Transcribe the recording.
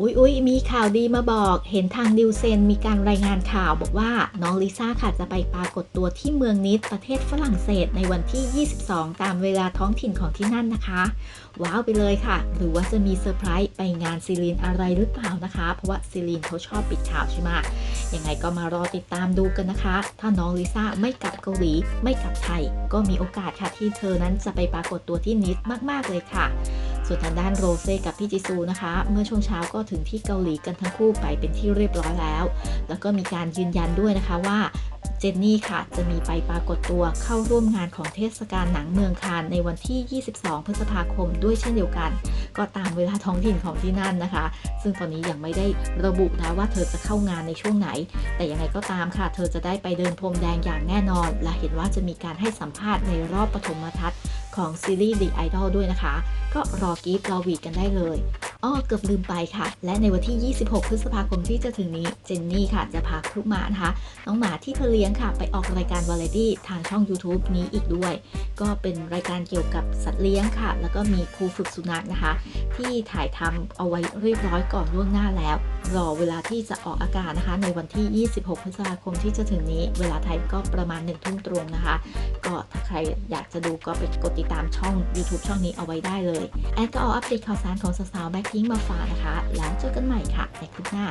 อุ๊ยอุ๊ยมีข่าวดีมาบอก เห็นทางดิวเซนมีการรายงานข่าวบอกว่าน้องลิซ่าค่ะจะไปปรากฏตัวที่เมืองนิสประเทศฝรั่งเศสในวันที่ 22 ตามเวลาท้องถิ่นของที่นั่นนะคะ ว้าวไปเลยค่ะ หรือว่าจะมีเซอร์ไพรส์ไปงานซีรีนอะไรหรือเปล่านะคะ เพราะว่าซีรีนเขาชอบปิดข่าวใช่ไหมยังไงก็มารอติดตามดูกันนะคะ ถ้าน้องลิซ่าไม่กลับเกาหลีไม่กลับไทย ก็มีโอกาสค่ะที่เธอนั้นจะไปปรากฏตัวที่นิสมาก ๆเลยค่ะ ส่วนทางด้านโรเซ่กับพี่จิซูนะคะ เมื่อช่วงเช้าก็ถึงที่เกาหลีกันทั้งคู่ไปเป็นที่เรียบร้อยแล้ว แล้วก็มีการยืนยันด้วยนะคะว่าเจนนี่ค่ะ จะมีไปปรากฏตัวเข้าร่วมงานของเทศกาลหนังเมืองคานในวันที่ 22 พฤษภาคมด้วยเช่นเดียวกัน ก็ตามเวลาท้องถิ่นของที่นั่นนะคะ ซึ่งตอนนี้ยังไม่ได้ระบุนะว่าเธอจะเข้างานในช่วงไหน แต่ยังไงก็ตามค่ะ เธอจะได้ไปเดินพรมแดงอย่างแน่นอน และเห็นว่าจะมีการให้สัมภาษณ์ในรอบปฐมทัศน์ ของซีรีส์ The Idol ด้วยนะคะ ก็รอกีฟรอวีดกันได้เลยอ้อเกือบลืมไปค่ะ และในวันที่ 26 พฤษภาคมที่จะถึงนี้ เจนนี่ค่ะจะพาคุกหมานะคะ น้องหมาที่เธอเลี้ยงค่ะ ไปออกรายการวาไรตี้ทางช่อง YouTube นี้อีกด้วย ก็เป็นรายการเกี่ยวกับสัตว์เลี้ยงค่ะ แล้วก็มีครูฝึกสุนัขนะคะ ที่ถ่ายทำเอาไว้เรียบร้อยก่อนล่วงหน้าแล้ว รอเวลาที่จะออกอากาศนะคะ ในวันที่ 26 พฤษภาคมที่จะถึงนี้ เวลาไทยก็ประมาณ1ทุ่มตรงนะคะ ก็ถ้าใครอยากจะดูก็ไปกดติดตามช่อง YouTube ช่องนี้เอาไว้ได้เลย แอดก็เอาอัปเดตข่าวสารของสาวๆแบ็คพิงมาฝากนะคะ แล้วเจอกันใหม่ค่ะในคลิปหน้า